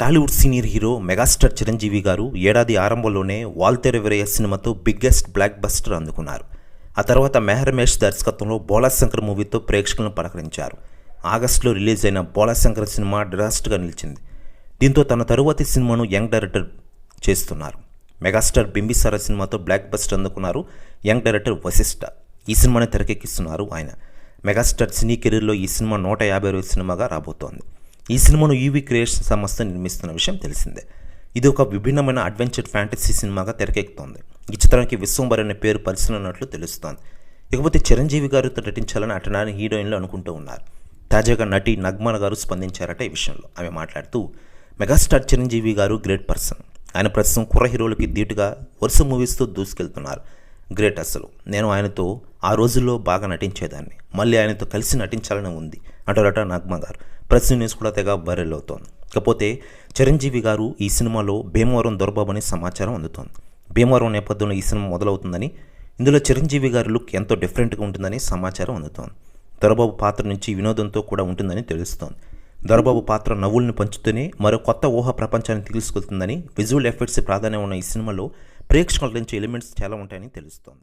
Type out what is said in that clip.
Tollywood senior hero megastar Chiranjeevi garu ఏడాది ఆరంభంలోనే వాల్తెర వీరయ్య సినిమాతో బిగ్గెస్ట్ బ్లాక్ బస్టర్ అందుకున్నారు. ఆ తర్వాత మెహరమేష్ దర్శకత్వంలో బోలాశంకర్ మూవీతో ప్రేక్షకులను పలకరించారు. ఆగస్టులో రిలీజ్ అయిన బోలాశంకర్ సినిమా డిరాస్ట్గా నిలిచింది. దీంతో తన తరువాతి సినిమాను యంగ్ డైరెక్టర్ చేస్తున్నారు. మెగాస్టార్ బింబిసార సినిమాతో బ్లాక్ బస్టర్ అందుకున్నారు యంగ్ డైరెక్టర్ వశిష్ఠ ఈ సినిమాని తెరకెక్కిస్తున్నారు ఆయన. మెగాస్టార్ సినీ కెరీర్లో ఈ సినిమా నూట యాభై రోజు సినిమాగా రాబోతోంది. ఈ సినిమాను యూవీ క్రియేషన్ సంస్థ నిర్మిస్తున్న విషయం తెలిసిందే. ఇది ఒక విభిన్నమైన అడ్వెంచర్ ఫ్యాంటసీ సినిమాగా తెరకెక్కుతోంది. ఈ చిత్రానికి విశ్వంబర్ అనే పేరు పరిశీలనట్లు తెలుస్తోంది. ఇకపోతే చిరంజీవి గారితో నటించాలని అటనాని హీరోయిన్లు అనుకుంటూ ఉన్నారు. తాజాగా నటి నగ్మన గారు స్పందించారట ఈ విషయంలో. ఆమె మాట్లాడుతూ మెగాస్టార్ చిరంజీవి గారు గ్రేట్ పర్సన్. ఆయన ప్రస్తుతం కుర్ర హీరోలకి ధీటుగా వరుస మూవీస్తో దూసుకెళ్తున్నారు. గ్రేట్ అసలు. నేను ఆయనతో ఆ రోజుల్లో బాగా నటించేదాన్ని. మళ్ళీ ఆయనతో కలిసి నటించాలని ఉంది. అంటారట నగ్మ గారు ప్రెస్ న్యూస్ కూడా తెగ వైరల్ అవుతోంది. ఇకపోతే చిరంజీవి గారు ఈ సినిమాలో భీమవరం దొరబాబని అని సమాచారం అందుతోంది. భీమవరం నేపథ్యంలో ఈ సినిమా మొదలవుతుందని ఇందులో చిరంజీవి గారి లుక్ ఎంతో డిఫరెంట్గా ఉంటుందని సమాచారం అందుతోంది. దొరబాబు పాత్ర నుంచి వినోదంతో కూడా ఉంటుందని తెలుస్తోంది. దొరబాబు పాత్ర నవ్వుల్ని పంచుతూనే మరో కొత్త ఊహ ప్రపంచాన్ని తీసుకెళ్తుందని విజువల్ ఎఫెక్ట్స్ ప్రాధాన్యం ఉన్న ఈ సినిమాలో ప్రేక్షకుల నుంచి ఎలిమెంట్స్ చాలా ఉంటాయని తెలుస్తోంది.